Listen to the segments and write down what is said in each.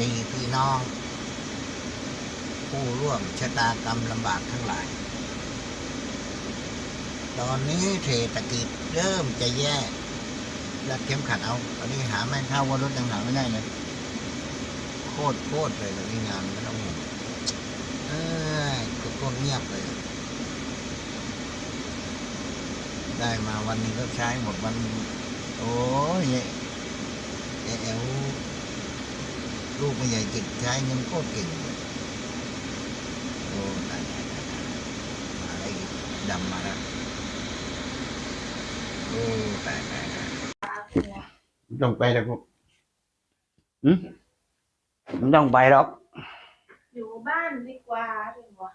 ดีพี่น้อง ผู้ร่วมชะตากรรมลำบากทั้งหลาย ตอนนี้เศรษฐกิจเริ่มจะแย่รัดเข็มขัดเอาตอนนี้หาแม่เข้าว่ารถยังหาไม่ได้เลยโคตรโคตรเลยเลยงานไม่ต้องห่วงเอ้ยก็เงียบเลย ได้มาวันนึงก็ใช้หมดวัน โอ้ยแออว ลูกไม่ใหญ่จิตใช้เงินโคตรเก่งโอ้ตายตายตายมาอะไรอีกดำมาแล้วโอ้ตายตายตายต้องไปแล้วพวกอืมไม่ต้องไปหรอกอยู่บ้านดีกว่าดีกว่า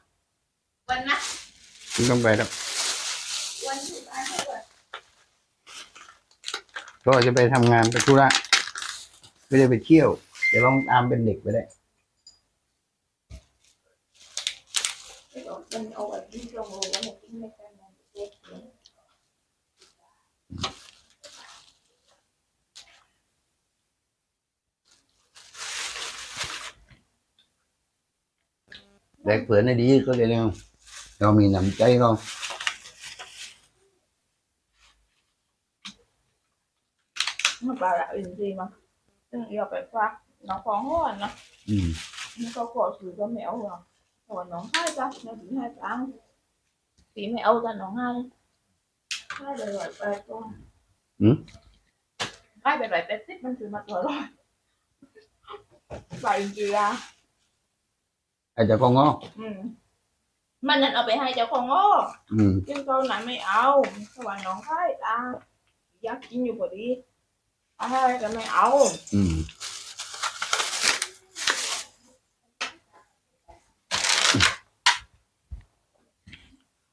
วันนะไม่ต้องไปหรอกวันอยู่บ้านดีกว่าก็จะไปทำงานไปธุระไม่ได้ไปเที่ยว จะลองตามเป็นเด็กไปได้มันเอาแบบที่ตรงเลยแล้วมันกินไม่กันนะเด็กเด็กเผื่อในดีก็เลยเนี่ยเรามีน้ำใจเรามันปลาละอินทรีมั้งซึ่งอยากไปฝากน้องของที่มันก็ขอถือก็ไม่เอาหรอก nó khó hơn à, nó. Ừ. Nó nhưng có khó thử cho mẹo rồi. Rồi nó hai ra nó chỉ hai tháng tí mẹ mẹo ra nó hai. Hai bề loại bẹt thôi ừ? hai bề loại bẹt tích bên từ mặt rồi rồi. Vậy gì à. Hai cháu con ngon ừ. mình nên ở bên hai cháu con ngon ừ. nhưng con lại mẹ ẩu các bạn nó hai ta. Giác chín như vậy đi. À hai cái mẹ ẩu.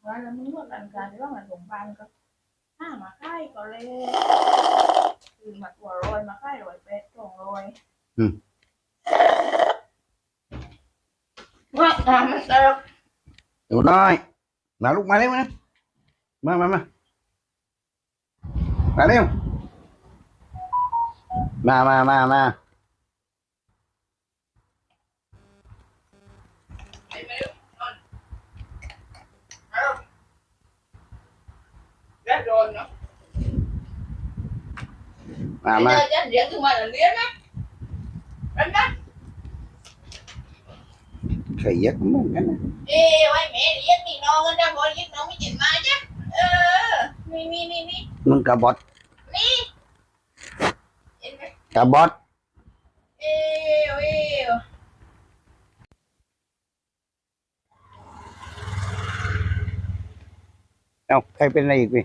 จะก็งออืมมันนั่นเอาไปให้เจ้าของอ้ออืมซึ่งเขาไหนไม่เอาสวรรค์น้องไข่ตาอยากกินอยู่พอดีเอาให้ก็ไม่เอาอืมว่าแล้วมึงว่ากันการที่ว่ามันสงบานก็ห้ามาไข่ก็เลยคือมาตัวรอยมาไข่รอยเป็ดสองรอยว่าทำมันเติบหนูน้อยมาลูกมาเร็วนะมามามามาเร็วมามามามา cắt rồi nó mà. mà chân riêng từ mà là liếng á. Đánh đánh thầy giấc mình cái này. Ê quay mẹ đi giấc mình non hơn đang gọi giấc nó mới chỉnh mai chứ. Ờ mi mi mi mi. Mình cà bọt. Mi. Cà bọt. Ê ê không khai bên này quỳ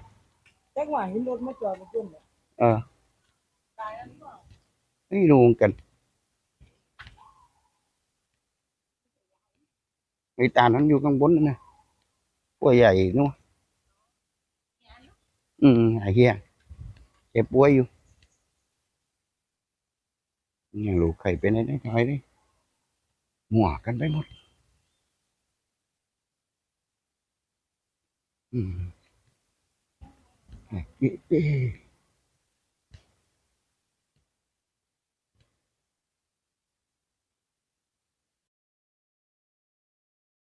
จิตมาจ้ะเออมีมีมีมี มึงกระบอด เห็นไหม กระบอด เอ้เอ้ เอ้าใครเป็นอะไรอีกพี่ แจ้งว่าเห็นรถมาจอดมาจุ่มเนี่ย เออ ตายแล้วหรือเปล่า ไม่รู้เหมือนกันไอ้ตานั้นอยู่ข้างบนนั่นนะป่วยใหญ่นู่นอืมไอ้เหี้ยเจ็บป่วยอยู่ยังรู้ใครเป็นอะไรใครเลยหัวกันไปหมด อืม 哎